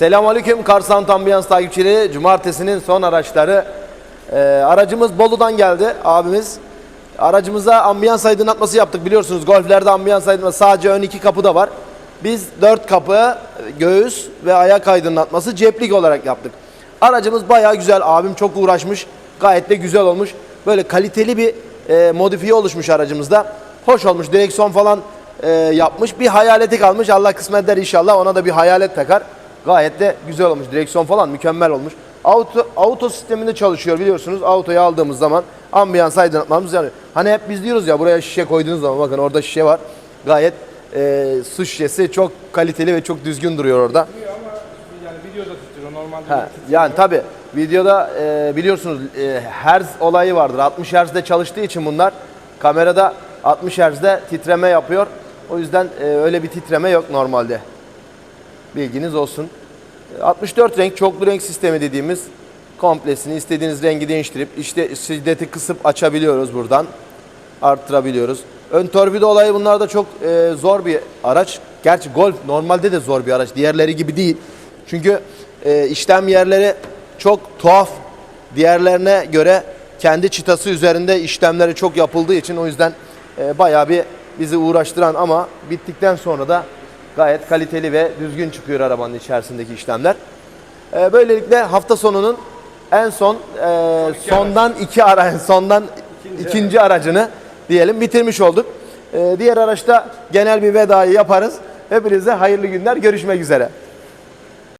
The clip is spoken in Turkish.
Selamünaleyküm Karsan Ambiyans takipçileri. Cumartesinin son araçları. Ee, aracımız Bolu'dan geldi abimiz. Aracımıza ambiyans aydınlatması yaptık biliyorsunuz. Golflerde ambiyans aydınlatması sadece ön iki kapı da var. Biz dört kapı, göğüs ve ayak aydınlatması ceplik olarak yaptık. Aracımız bayağı güzel. Abim çok uğraşmış. Gayet de güzel olmuş. Böyle kaliteli bir e, modifiye oluşmuş aracımızda. Hoş olmuş. Direksiyon falan e, yapmış. Bir hayaleti kalmış. Allah kısmet eder inşallah. Ona da bir hayalet takar. Gayet de güzel olmuş. Direksiyon falan mükemmel olmuş. Auto, auto sisteminde çalışıyor biliyorsunuz. Autoyu aldığımız zaman ambiyans aydınlatmamız yanıyor. Hani hep biz diyoruz ya buraya şişe koyduğunuz zaman bakın orada şişe var. Gayet e, su şişesi çok kaliteli ve çok düzgün duruyor orada. Yani videoda tutuyor. Normalde Ha, yani tabi videoda e, biliyorsunuz e, hertz olayı vardır. 60 Hz'de çalıştığı için bunlar kamerada 60 Hz'de titreme yapıyor. O yüzden e, öyle bir titreme yok normalde. Bilginiz olsun. E, 64 renk çoklu renk sistemi dediğimiz komplesini istediğiniz rengi değiştirip işte şiddeti kısıp açabiliyoruz buradan. Arttırabiliyoruz. Ön torpido olayı bunlar da çok e, zor bir araç. Gerçi Golf normalde de zor bir araç. Diğerleri gibi değil. Çünkü e, işlem yerleri çok tuhaf. Diğerlerine göre kendi çıtası üzerinde işlemleri çok yapıldığı için o yüzden e, bayağı bir bizi uğraştıran ama bittikten sonra da gayet kaliteli ve düzgün çıkıyor arabanın içerisindeki işlemler. E, böylelikle hafta sonunun en son e, sondan iki ara sondan ikinci, aracını diyelim bitirmiş olduk. E, diğer araçta genel bir vedayı yaparız. Hepinize hayırlı günler. Görüşmek üzere.